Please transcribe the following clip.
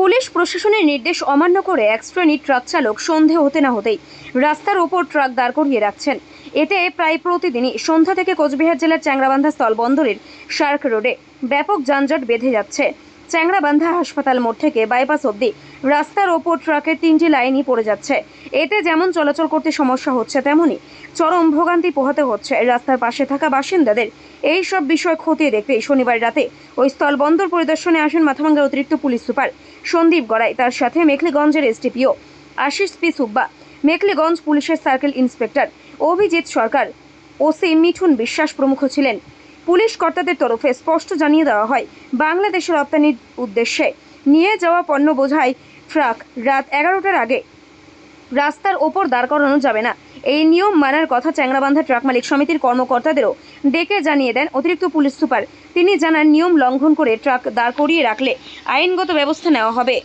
Police প্রশাসনের নির্দেশ অমান্য করে এক শ্রেণির ট্রাক চালক সন্ধে হতে না হতেই রাস্তার ওপর ট্রাক দাঁড় করিয়ে রাখছেন। এতে প্রায় প্রতিদিনই সন্ধ্যা থেকে কোচবিহার জেলার চ্যাংরাবান্ধা স্থলবন্দরের শার্ক রোডে ব্যাপক যানজট বেঁধে যাচ্ছে। চ্যাংরাবান্ধা হাসপাতাল মোড় থেকে বাইপাস অবধি রাস্তার ওপর ট্রাকের তিনটি লাইনই পড়ে যাচ্ছে। এতে যেমন চলাচল করতে সমস্যা হচ্ছে, তেমনই চরম ভোগান্তি পোহাতে হচ্ছে রাস্তার পাশে থাকা বাসিন্দাদের। এই সব বিষয় খতিয়ে দেখতে শনিবার রাতে ওই স্থল বন্দর পরিদর্শনে আসেন মাথাভাঙ্গার অতিরিক্ত পুলিশ সুপার সন্দীপ গড়াই, তার সাথে মেখলিগঞ্জের এসটিপিও আশিস পি সুব্বা, মেখলিগঞ্জ পুলিশের circle inspector Abhijit Sarkar, OC Mithun Biswas প্রমুখ ছিলেন। পুলিশ কর্তাদের তরফে স্পষ্ট জানিয়ে দেওয়া হয়, বাংলাদেশে রপ্তানির উদ্দেশ্যে নিয়ে যাওয়া পণ্য বোঝাই ট্রাক রাত এগারোটার আগে। রাস্তার ওপর দাঁড় করানো যাবে না। এই নিয়ম মানার কথা চ্যাংরাবান্ধা ট্রাক মালিক সমিতির কর্মকর্তাদেরও ডেকে জানিয়ে দেন অতিরিক্ত পুলিশ সুপার। তিনি জানান, নিয়ম লঙ্ঘন করে ট্রাক দাঁড় করিয়ে রাখলে আইনগত ব্যবস্থা নেওয়া হবে।